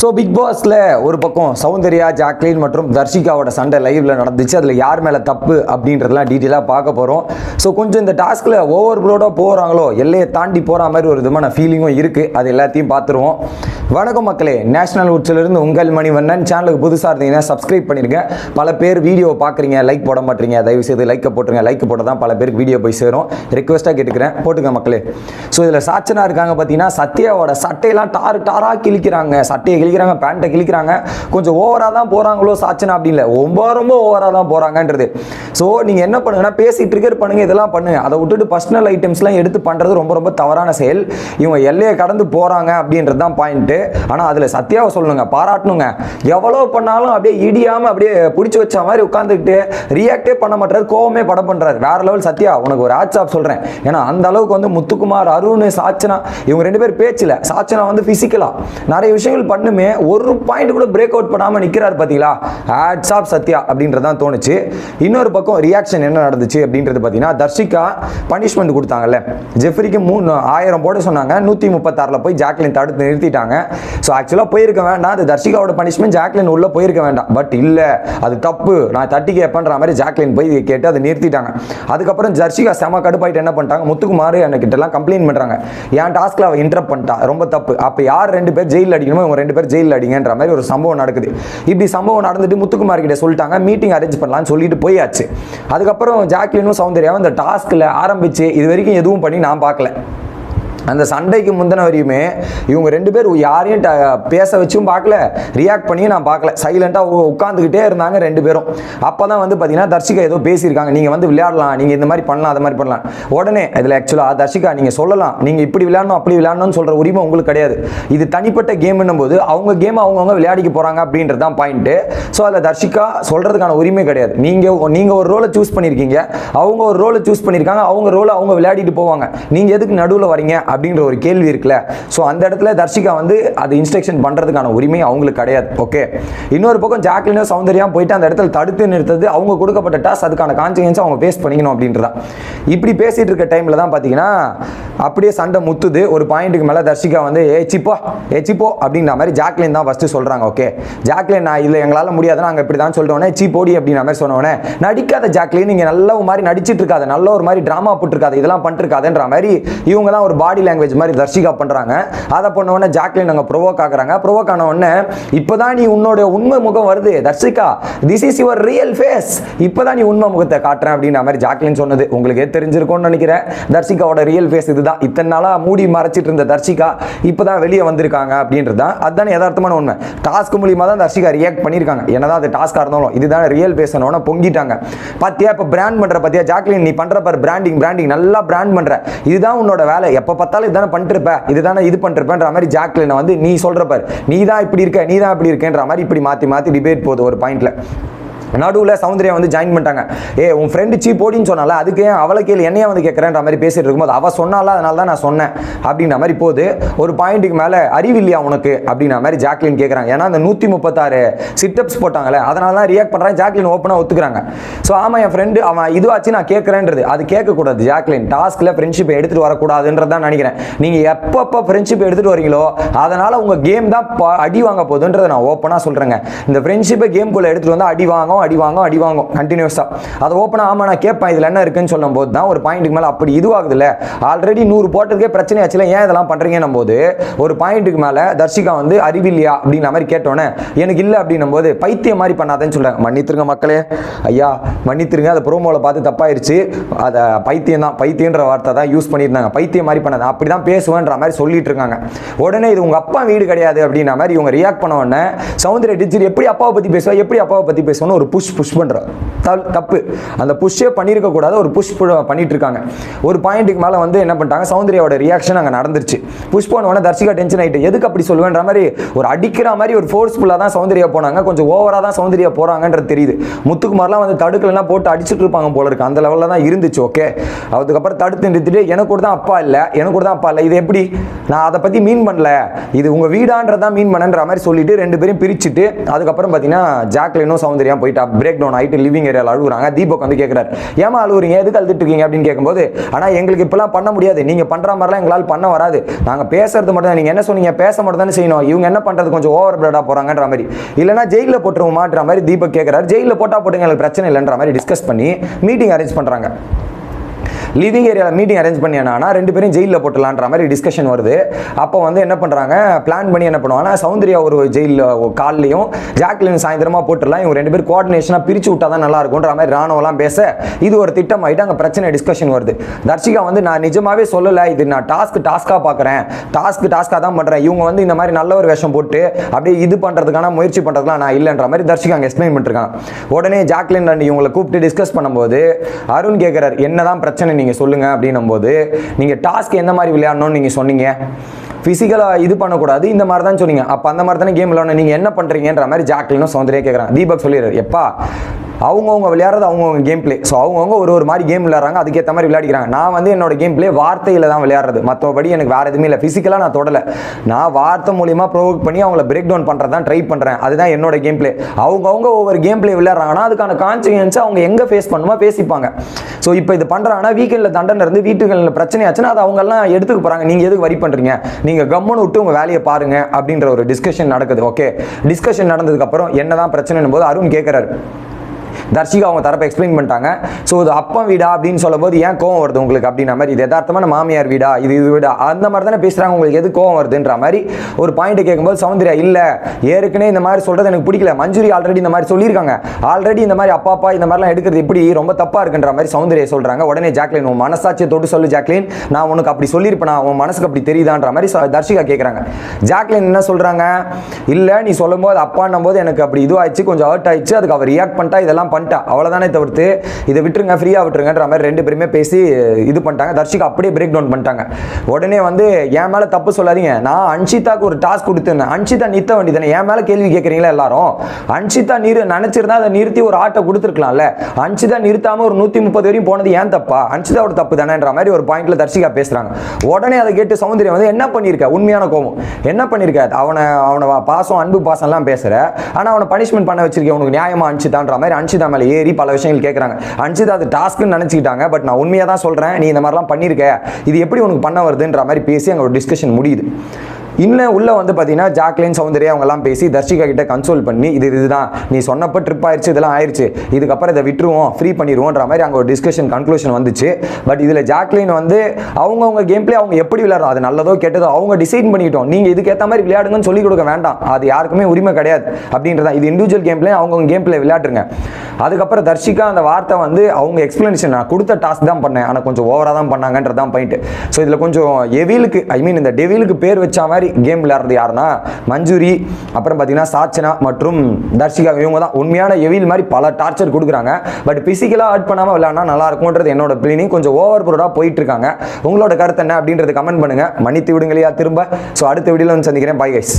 So big பாஸில் ஒரு பக்கம் சௌந்தர்யா ஜாக்லின் மற்றும் தர்ஷிகாவோட சண்டை லைவ்ல நடந்துச்சு. அதில் யார் மேலே தப்பு அப்படின்றதெல்லாம் டீட்டெயிலாக பார்க்க போகிறோம் ஸோ கொஞ்சம் இந்த டாஸ்கில் ஓவர் ப்ளோடாக போகிறாங்களோ எல்லையை தாண்டி போகிற மாதிரி ஒரு விதமான ஃபீலிங்கும் இருக்குது அது எல்லாத்தையும் பார்த்துருவோம். வணக்கம் மக்களே. நேஷனல் உட்சிலிருந்து உங்கள் மணிவண்ணன். சேனலுக்கு புதுசாக இருந்தீங்கன்னா சப்ஸ்கிரைப் பண்ணிருங்க பல பேர் வீடியோ பார்க்குறீங்க லைக் போட மாட்டீங்க. தயவு செய்து லைக்கை போட்டுருங்க. லைக் போட்டால் தான் பல பேருக்கு வீடியோ போய் சேரும். ரிக்வெஸ்ட்டாக கேட்டுக்கிறேன். போட்டுங்க மக்களே. ஸோ இதில் சாச்சனா இருக்காங்க பார்த்தீங்கன்னா சத்யாவோட சட்டையெல்லாம் டாரு டாராக கிழிக்கிறாங்க. சட்டையை கிழிக்கிறாங்க பேண்ட்டை கிழிக்கிறாங்க. கொஞ்சம் ஓவராக தான் போகிறாங்களோ சாச்சனா அப்படின்னு இல்லை. ரொம்ப ரொம்ப ஓவராக தான் போகிறாங்கன்றது ஸோ நீங்கள் என்ன பண்ணுங்கன்னா பேசி ட்ரிகர் பண்ணுங்கள் இதெல்லாம் பண்ணுங்க. அதை விட்டுட்டு பர்சனல் ஐட்டம்ஸ்லாம் எடுத்து பண்ணுறது ரொம்ப ரொம்ப தவறான செயல். இவங்க எல்லையை கடந்து போகிறாங்க அப்படின்றது தான் பாயிண்ட்டு ஆனால் அதில் சத்யாவை சொல்லணுங்க பாராட்டணுங்க. எவ்வளோ பண்ணாலும் அப்படியே இடியாமல் அப்படியே பிடிச்சி வச்ச மாதிரி உட்காந்துக்கிட்டு ரியாக்டே பண்ண மாட்டாரு கோவமே படம் பண்ணுறாரு வேற லெவல் சத்யா உனக்கு ஒரு ஆட்சாப் சொல்கிறேன் ஏன்னா அந்த அளவுக்கு வந்து முத்துக்குமார் அருண் சாச்சனா இவங்க ரெண்டு பேர் பேச்சில் சாச்சனா வந்து ஃபிசிக்கலாக நிறைய விஷயங்கள் பண்ணுமே ஒரு பாயிண்ட் கூட பிரேக் அவுட் பண்ணாமல் நிற்கிறார் பார்த்தீங்களா ஆட்ஸ் ஆஃப் சத்யா அப்படின்றது தான் தோணுச்சு. இன்னொரு பக்கம் ரியாக்ஷன் என்ன நடந்துச்சு அப்படின்றது பார்த்தீங்கன்னா தர்ஷிகா பனிஷ்மெண்ட் கொடுத்தாங்கல்ல. ஜெஃப்ரிக்கு மூணு ஆயிரம் போட சொன்னாங்க. நூற்றி முப்பத்தாறில் போய் ஜாக்லின் தடுத்து நிறுத்திட்டாங்க. ஸோ ஆக்சுவலாக போயிருக்க வேண்டாம். அது தர்ஷிகாவோட பனிஷ்மெண்ட் ஜாக்லின் உள்ளே போயிருக்க வேண்டாம். பட் இல்லை அது தப்பு. நான் தட்டி கேட்பேன்ற மாதிரி ஜாக்லின் போய் கேட்டு அதை நிறுத்திட்டாங்க. அதுக்கப்புறம் ஜர்ஷிகா செம கடுப்பாயிட்டு என்ன பண்ணிட்டாங்க? முத்துக்குமார் என்கிட்டலாம் கம்ப்ளைண்ட் பண்ணுறாங்க என் டாஸ்க்கில் அவள் இன்டரப்ட் பண்ணிட்டா. ரொம்ப தப்பு. அப்போ யார் ரெண்டு பேர் ஜெயிலில் அடிக்கணுமோ இவங்க ரெண்டு பேர் ஜெயிலில் அடிங்கன்ற மாதிரி ஒரு சம்பவம் நடக்குது. இப்படி சம்பவம் நடந்துட்டு முத்துக்குமார் கிட்ட சொல்லிட்டாங்க மீட்டிங் அரேஞ்ச் பண்ணலாம்னு சொல்லிட்டு போயாச்சு. அதுக்கப்புறம் ஜாக்லினும் சௌந்தர்யாவும் இந்த டாஸ்கில் ஆரம்பிச்சு இது வரைக்கும் எதுவும் பண்ணி நான் பார்க்கல. அந்த சண்டைக்கு முந்தின வரையுமே இவங்க ரெண்டு பேர் யாரையும் ட- பேச வச்சும் பார்க்கல. ரியாக்ட் பண்ணியும் நான் பார்க்கல. சைலண்ட்டாக உட்காந்துக்கிட்டே இருந்தாங்க ரெண்டு பேரும். அப்போ தான் வந்து பார்த்தீங்கன்னா தர்ஷிகா ஏதோ பேசியிருக்காங்க. நீங்கள் வந்து விளையாடலாம். நீங்கள் இந்த மாதிரி பண்ணலாம் அது மாதிரி பண்ணலாம். உடனே இதில் ஆக்சுவலாக தர்ஷிகா நீங்கள் சொல்லலாம். நீங்கள் இப்படி விளையாடணும் அப்படி விளையாடணும்னு சொல்கிற உரிமை உங்களுக்கு கிடையாது. இது தனிப்பட்ட கேம்னும் போது அவங்க கேம் அவங்கவுங்க விளையாடிக்க போகிறாங்க அப்படின்றது தான் பாயிண்ட்டு ஸோ அதில் தர்ஷிகா சொல்கிறதுக்கான உரிமை கிடையாது. நீங்கள் நீங்கள் ஒரு ரோலை சூஸ் பண்ணியிருக்கீங்க. அவங்க ஒரு ரோலை சூஸ் பண்ணியிருக்காங்க. அவங்க ரோலை அவங்க விளையாடிட்டு போவாங்க. நீங்கள் எதுக்கு நடுவில் வரீங்க? அப்படின்ற ஒரு கேள்வி இருக்குல்ல. ஸோ அந்த இடத்துல தர்ஷிகா வந்து அது இன்ஸ்ட்ரக்ஷன் பண்ணுறதுக்கான உரிமை அவங்களுக்கு கிடையாது. ஓகே இன்னொரு பக்கம் ஜாக்லினோ சௌந்தர்யா போயிட்டு அந்த இடத்துல தடுத்து நிறுத்தது அவங்க கொடுக்கப்பட்ட டாஸ் அதுக்கான கான்சிக்வன்ஸ் அவங்க ஃபேஸ் பண்ணிக்கணும் அப்படின்றதான் இப்படி பேசிட்டு இருக்க டைமில் தான் பார்த்தீங்கன்னா அப்படியே சண்டை முத்துது. ஒரு பாயிண்ட்டுக்கு மேலே தர்ஷிகா வந்து ஏ சிப்போ ஏ சிப்போ அப்படின்ற மாதிரி ஜாக்லின் தான் ஃபஸ்ட்டு சொல்கிறாங்க ஓகே ஜாக்லின் நான் இல்லை எங்களால் முடியாது நாங்கள் இப்படி தான் சொல்லிட்டோன்னே சீ போடி அப்படின்ற மாதிரி சொன்னோடனே நடிக்காத ஜாக்லின் நீங்கள் நல்ல ஒரு மாதிரி நடிச்சிட்டு இருக்காது நல்ல ஒரு மாதிரி ட்ராமா போட்டிருக்காது இதெல்லாம் பண்ணிருக்காதுன்ற மாதிரி இவங்க தான் ஒரு பாடி பாடி லாங்குவேஜ் மாதிரி தர்ஷிகா பண்ணுறாங்க அதை பண்ண உடனே ஜாக்லின் அங்கே ப்ரொவோக் ஆகுறாங்க. ப்ரொவோக் ஆன உடனே இப்போ தான் நீ உன்னோட உண்மை முகம் வருது Darshika. This is your real face இப்போ தான் நீ உண்மை முகத்தை காட்டுறேன் அப்படின்ற மாதிரி ஜாக்லின் சொன்னது. உங்களுக்கே தெரிஞ்சிருக்கும்னு நினைக்கிறேன். தர்ஷிகாவோட ரியல் ஃபேஸ் இதுதான். இத்தனை நாளாக மூடி மறைச்சிட்டு இருந்த தர்ஷிகா இப்போ தான் வெளியே வந்திருக்காங்க அப்படின்றது தான் அதுதான் யதார்த்தமான உண்மை. டாஸ்க் மூலியமாக தான் தர்ஷிகா ரியாக்ட் பண்ணியிருக்காங்க. என்னதான் அது டாஸ்காக இருந்தாலும் இதுதான் ரியல் பேசணும்னு பொங்கிட்டாங்க. பார்த்தியா இப்போ பிராண்ட் பண்ணுற பார்த்தியா ஜாக்லின் நீ பண்ணுற பார் பிராண்டிங் பிராண்டிங் நல்லா பிராண்ட் பண்ணுற இதுதான் உன்னோட வேலை. எப்போ பார்த்தாலும் இதுதானே பண்ணிருப்ப இதுதானே இது பண்ணிருப்பேன்ற மாதிரி ஜாக்லினை வந்து நீ சொல்ற நீ தான் இப்படி இருக்க நீ தான் இப்படி இருக்கேன்ற மாதிரி இப்படி மாற்றி மாற்றி டிபேட் போகுது ஒரு பாயிண்ட்ல நடுவில் சௌந்தர்யா வந்து ஜாயின் பண்ணிட்டாங்க. ஏ உன் ஃப்ரெண்டு சீ போடின்னு சொன்னால அதுக்கு ஏன் அவளை கேள்வி என்னையே வந்து கேட்குறேன்ற மாதிரி பேசிட்டு இருக்கும்போது அவள் சொன்னால அதனால தான் நான் சொன்னேன் அப்படின்ற மாதிரி போகுது ஒரு பாயிண்ட்டுக்கு மேலே அறிவில்லையா உனக்கு? அப்படின்ற மாதிரி ஜாக்லின் கேட்குறாங்க ஏன்னா அந்த நூற்றி முப்பத்தாறு சிட்டப்ஸ் போட்டாங்களே அதனால தான் ரியாக்ட் பண்ணுறாங்க ஜாக்லின் ஓப்பனாக ஒத்துக்கிறாங்க. ஸோ ஆமாம் என் ஃப்ரெண்டு அவன் இதுவாச்சு நான் கேட்குறேன்றது அது கேட்கக்கூடாது ஜாக்லின். டாஸ்கில் ஃப்ரெண்ட்ஷிப்பை எடுத்துகிட்டு வரக்கூடாதுன்றது தான் நினைக்கிறேன். நீங்கள் எப்பப்போ ஃப்ரெண்ட்ஷிப் எடுத்துகிட்டு வரீங்களோ அதனால் உங்கள் கேம் தான் அடி வாங்க போகுதுன்றதை நான் ஓப்பனாக சொல்கிறேங்க இந்த ஃப்ரெண்ட்ஷிப்பை கேம்குள்ளே எடுத்துகிட்டு வந்தால் அடி வாங்கும் அடி வாங்கும் அடி வாங்கும் கண்டினியூஸாக அதை ஓப்பன் ஆமாம் நான் கேட்பேன் இதில் என்ன இருக்குன்னு சொல்லும் போது தான் ஒரு பாயிண்ட்டுக்கு மேலே அப்படி இதுவாகுதுல்ல. ஆல்ரெடி நூறு போட்டதுக்கே பிரச்சனை ஆச்சுல ஏன் இதெல்லாம் பண்ணுறீங்கன்னும் போது ஒரு பாயிண்ட்டுக்கு மேலே தர்ஷிகா வந்து அறிவில்லையா அப்படின்ற மாதிரி கேட்டோன்னே எனக்கு இல்லை அப்படின்னும் போது பைத்தியம் மாதிரி பண்ணாதேன்னு சொல்கிறேன் மன்னித்துருங்க மக்களே. ஐயா மன்னித்துருங்க. அதை ப்ரோமோவில் பார்த்து தப்பாயிருச்சு. அதை பைத்தியம் தான் பைத்தியன்ற வார்த்தை தான் யூஸ் பண்ணியிருந்தாங்க. பைத்தியம் மாதிரி பண்ணாத அப்படி தான் பேசுவேன்ற மாதிரி சொல்லிட்டு இருக்காங்க உடனே இது உங்கள் அப்பா வீடு கிடையாது அப்படின்ற மாதிரி இவங்க ரியாக்ட் பண்ண உடனே சவுந்தர டீச்சர் எப்படி அப்பாவை பற்றி பேசுவா எப்படி அப்பாவை பற்றி பேசுவோன்னு ஒரு புஷ் புஷ் பண்ணுற தப்பு. அந்த புஷ்ஷே பண்ணியிருக்க கூடாது ஒரு புஷ் பண்ணிட்டு இருக்காங்க. ஒரு பாயிண்ட்டுக்கு மேலே வந்து என்ன பண்ணிட்டாங்க? சௌந்தர்யாவோட ரியாக்ஷன் அங்கே நடந்துருச்சு. புஷ் பண்ண உடனே தர்ஷிகா டென்ஷன் ஆகிட்டு எதுக்கு அப்படி சொல்லுவேன்ற மாதிரி ஒரு அடிக்கிற மாதிரி ஒரு ஃபோர்ஸ்ஃபுல்லாக தான் சௌந்தர்யா போனாங்க. கொஞ்சம் ஓவராக தான் சௌந்தர்யா போகிறாங்கன்றது தெரியுது. முத்துக்குமார்லாம் வந்து தடுக்கலாம் போட்டு அடிச்சுட்டு இருப்பாங்க போல இருக்கு. அந்த லெவலில் தான் இருந்துச்சு ஓகே அதுக்கப்புறம் தடுத்து நிறுத்திட்டு எனக்கு கூட தான் அப்பா இல்லை. எனக்கு கூட தான் அப்பா இல்லை. இது எப்படி? நான் அதை பற்றி மீன் பண்ணல. இது உங்கள் வீடான்றதான் மீன் பண்ணன்ற மாதிரி சொல்லிட்டு ரெண்டு பேரும் பிரிச்சுட்டு அதுக்கப்புறம் பார்த்தீங்கன்னா ஜாக்லினும் சௌந்தர்யா போயிட்டாங்க. கம்ப்ளீட்டாக பிரேக் டவுன் ஆகிட்டு லிவிங் ஏரியாவில் அழுகுறாங்க. தீபக் வந்து கேட்குறாரு ஏமா அழுகுறீங்க எதுக்கு அழுதுட்டு இருக்கீங்க? அப்படின்னு கேட்கும்போது ஆனால் எங்களுக்கு இப்பெல்லாம் பண்ண முடியாது. நீங்கள் பண்ணுற மாதிரிலாம் எங்களால் பண்ண வராது. நாங்கள் பேசுறது மட்டும் தான் நீங்கள் என்ன சொன்னீங்க? பேச மட்டும் தானே செய்யணும். இவங்க என்ன பண்ணுறது கொஞ்சம் ஓவர் பிளடாக போகிறாங்கன்ற மாதிரி. இல்லைனா ஜெயிலில் போட்டுருவோமான்ற மாதிரி தீபக் கேட்குறாரு ஜெயிலில் போட்டால் போட்டுங்க எங்களுக்கு பிரச்சனை இல்லைன்ற மாதிரி டிஸ்கஸ் பண்ணி மீட்டிங் அரேஞ்ச் பண்ணுறாங்க லிவிங் ஏரியாவில் மீட்டிங் அரேஞ்ச் பண்ணி என்னன்னா ரெண்டு பேரும் ஜெயிலில் போட்டலான்ற மாதிரி டிஸ்கஷன் வருது. அப்போ வந்து என்ன பண்ணுறாங்க பிளான் பண்ணி என்ன பண்ணுவாங்கன்னா சௌந்தர்யா ஒரு ஜெயிலில் கால்லையும் ஜாக்லின் சாயந்தரமாக போட்டுடலாம். இவங்க ரெண்டு பேரும் கோஆர்டினேஷனாக பிரித்து விட்டா தான் நல்லா இருக்கும்ன்ற மாதிரி ராணுவலாம் பேச இது ஒரு திட்டம் ஆகிட்டு அங்கே பிரச்சனை டிஸ்கஷன் வருது. தர்ஷிகா வந்து நான் நிஜமாவே சொல்லலை இது நான் டாஸ்க் டாஸ்க்காக பார்க்குறேன் டாஸ்க் டாஸ்க்காக தான் பண்ணுறேன் இவங்க வந்து இந்த மாதிரி நல்ல ஒரு வேஷம் போட்டு அப்படியே இது பண்ணுறதுக்கான முயற்சி பண்ணுறதுலாம் நான் இல்லைன்ற மாதிரி தர்ஷிகா அங்கே எக்ஸ்பிளைன் பண்ணிருக்காங்க உடனே ஜாக்லின் அண்ட் இவங்களை கூப்பிட்டு டிஸ்கஸ் பண்ணும்போது அருண் கேட்குறாரு என்னதான் பிரச்சனை நீங்கள் சொல்லுங்கள் அப்படின்னும் போது நீங்கள் டாஸ்க் எந்த மாதிரி விளையாடணும்னு நீங்கள் சொன்னீங்க. ஃபிசிக்கலாக இது பண்ணக்கூடாது இந்த மாதிரி தான் சொன்னீங்க. அப்போ அந்த மாதிரி தானே கேம் விளையாடணும். நீங்கள் என்ன பண்ணுறீங்கன்ற மாதிரி ஜாக்லினும் சௌந்தர்யா கேட்குறாங்க தீபக் சொல்லிடுறாரு எப்பா அவங்கவுங்க விளையாடுறது அவங்கவுங்க கேம் பிளே ஸோ அவங்கவுங்க ஒரு ஒரு மாதிரி கேம் விளையாடுறாங்க. அதுக்கேற்ற மாதிரி விளையாடிக்கிறாங்க. நான் வந்து என்னோட கேம் பிளே வார்த்தையில் தான் விளையாடுறது. மற்றபடி எனக்கு வேறு எதுவுமே இல்லை. ஃபிசிக்கலாக நான் தொடலை. நான் வார்த்தை மூலியமாக ப்ரொவோக் பண்ணி அவங்கள பிரேக் டவுன் பண்ணுறது தான் ட்ரை பண்ணுறேன் அதுதான் என்னோட கேம் பிளே அவங்கவுங்க ஒவ்வொரு கேம் பிளே விளையாடுறாங்கன்னா அதுக்கான கான்சிக்வன்ஸை அவங்க எங்கே ஃபேஸ் பண்ணுமோ பேசிப்பாங்க. ஸோ இப்போ இது பண்ணுறாங்கன்னா வீக்கெண்டில் தண்டனை இருந்து வீட்டுகளில் பிரச்சனை ஆச்சுன்னா அது அவங்கெல்லாம் எடுத்துக்க போகிறாங்க நீங்கள் எதுக்கு வரி பண்ணுறீங்க நீங்கள் கம்முன்னு விட்டு உங்கள் வேலையை பாருங்க அப்படின்ற ஒரு டிஸ்கஷன் நடக்குது. ஓகே டிஸ்கஷன் நடந்ததுக்கப்புறம் என்ன தான் பிரச்சனைன்னு போது அருண் கேட்குறாரு தர்ஷிகா அவங்க தரப்பை எக்ஸ்பிளைன் பண்ணிட்டாங்க. ஸோ இது அப்பம் வீடா அப்படின்னு சொல்லும்போது ஏன் கோவம் வருது உங்களுக்கு அப்படின்ற மாதிரி? இது யதார்த்தமான மாமியார் வீடா? இது இது வீடா? அந்த மாதிரி தானே பேசுகிறாங்க உங்களுக்கு எது கோவம் வருதுன்ற மாதிரி ஒரு பாயிண்ட் கேட்கும்போது சௌந்தர்யா இல்லை ஏற்கனவே இந்த மாதிரி சொல்கிறது எனக்கு பிடிக்கல. மஞ்சுரி ஆல்ரெடி இந்த மாதிரி சொல்லியிருக்காங்க. ஆல்ரெடி இந்த மாதிரி அப்பா அப்பா இந்த மாதிரிலாம் எடுக்கிறது எப்படி? ரொம்ப தப்பாக இருக்குன்ற மாதிரி சௌந்தர்யா சொல்கிறாங்க உடனே ஜாக்லின் உன் மனசாட்சியை தொட்டு சொல்லு ஜாக்லின். நான் உனக்கு அப்படி சொல்லியிருப்பேன்? உன் மனசுக்கு அப்படி தெரியுதான்ற மாதிரி தர்ஷிகா கேட்குறாங்க ஜாக்லின் என்ன சொல்கிறாங்க இல்லை நீ சொல்லும்போது அப்பான்னும் போது எனக்கு அப்படி இதுவாகிடுச்சு கொஞ்சம் ஹர்ட் ஆயிடுச்சு. அதுக்கு அவர் ரியாக்ட் பண்ணிட்டா இதெல்லாம் வந்துட்டா. அவ்வளோதானே தவிர்த்து இதை விட்டுருங்க ஃப்ரீயாக விட்டுருங்கன்ற மாதிரி ரெண்டு பேருமே பேசி இது பண்ணிட்டாங்க. தர்ஷிகா அப்படியே பிரேக் டவுன் பண்ணிட்டாங்க. உடனே வந்து என் மேலே தப்பு சொல்லாதீங்க. நான் அன்ஷிதாக்கு ஒரு டாஸ்க் கொடுத்துருந்தேன். அன்ஷிதா நிறுத்த வேண்டியதானே என் மேலே கேள்வி கேட்குறீங்களா எல்லாரும்? அன்ஷிதா நீர் நினச்சிருந்தா அதை நிறுத்தி ஒரு ஆட்டை கொடுத்துருக்கலாம்ல. அன்ஷிதா நிறுத்தாம ஒரு நூற்றி முப்பது வரையும் போனது ஏன் தப்பா? அன்ஷிதாவோட தப்பு தானேன்ற மாதிரி ஒரு பாயிண்ட்ல தர்ஷிகா பேசுறாங்க. உடனே அதை கேட்டு சௌந்தர்யம் வந்து என்ன பண்ணியிருக்க உண்மையான கோபம். என்ன பண்ணியிருக்க அவனை அவனை பாசம் அன்பு பாசம்லாம் பேசுற. ஆனால் அவனை பனிஷ்மெண்ட் பண்ண வச்சிருக்கேன் உனக்கு நியாயமா அன்ஷிதான்ற மாதிரி அன்ஷிதா மேலே ஏறி பல விஷயங்கள் கேட்குறாங்க அன்ஷிதா அது டாஸ்க்னு நினச்சிக்கிட்டாங்க. பட் நான் உண்மையாக தான் சொல்கிறேன் நீ இந்த மாதிரிலாம் பண்ணியிருக்க. இது எப்படி உனக்கு பண்ண வருதுன்ற மாதிரி பேசி அங்கே ஒரு டிஸ்கஷன் முடியுது. இன்னும் உள்ள வந்து பார்த்தீங்கன்னா ஜாக்லின் சௌந்தர்யா அவங்கெல்லாம் பேசி தர்ஷிகா கிட்ட கன்சோல் பண்ணி இது இதுதான் நீ சொன்னப்போ ட்ரிப் ஆயிடுச்சு இதெல்லாம் ஆயிடுச்சு இதுக்கப்புறம் இதை விட்டுருவோம் ஃப்ரீ பண்ணிடுவோன்ற மாதிரி அங்கே ஒரு டிஸ்கஷன் கன்க்ளூஷன் வந்துச்சு. பட் இதில் ஜாக்லின் வந்து அவங்கவுங்க கேம் பிளே அவங்க எப்படி விளையாடுறோம் அது நல்லதோ கெட்டதோ அவங்க டிசைட் பண்ணிட்டோம் நீங்கள் இதுக்கேற்ற மாதிரி விளையாடுங்கன்னு சொல்லி கொடுக்க வேண்டாம். அது யாருக்குமே உரிமை கிடையாது. அப்படின்றதான். இது இண்டிவிஜுவல் கேம் பிளே அவங்கவுங்க கேம் பிளே விளையாடுங்க அதுக்கப்புறம் தர்ஷிகா அந்த வார்த்தை வந்து அவங்க எக்ஸ்பிளனேஷன் நான் கொடுத்த டாஸ்க் தான் பண்ணேன். ஆனால் கொஞ்சம் ஓவராக தான் பண்ணாங்கன்றதான் பாயிண்ட் ஸோ இதில் கொஞ்சம் எவிலுக்கு ஐ மீன் இந்த டெவிலுக்கு பேர் வச்ச மாதிரி கேம் விளையாடுறது யாருன்னா மஞ்சூரி அப்புறம் பார்த்தீங்கன்னா சாச்சனா மற்றும் தர்ஷிகா. இவங்க தான் உண்மையான எவில் மாதிரி பல டார்ச்சர் கொடுக்குறாங்க. பட் ஃபிசிக்கலாக ஆட் பண்ணாமல் விளையாடினா நல்லா இருக்கும்ன்றது என்னோட பிளீனிங் கொஞ்சம் ஓவர் ப்ரோடாக போயிட்டு இருக்காங்க உங்களோட கருத்து என்ன அப்படின்றது கமெண்ட் பண்ணுங்க. மன்னித்து விடுங்களையா திரும்ப? ஸோ அடுத்த வீடியோவில் வந்து சந்திக்கிறேன். Bye guys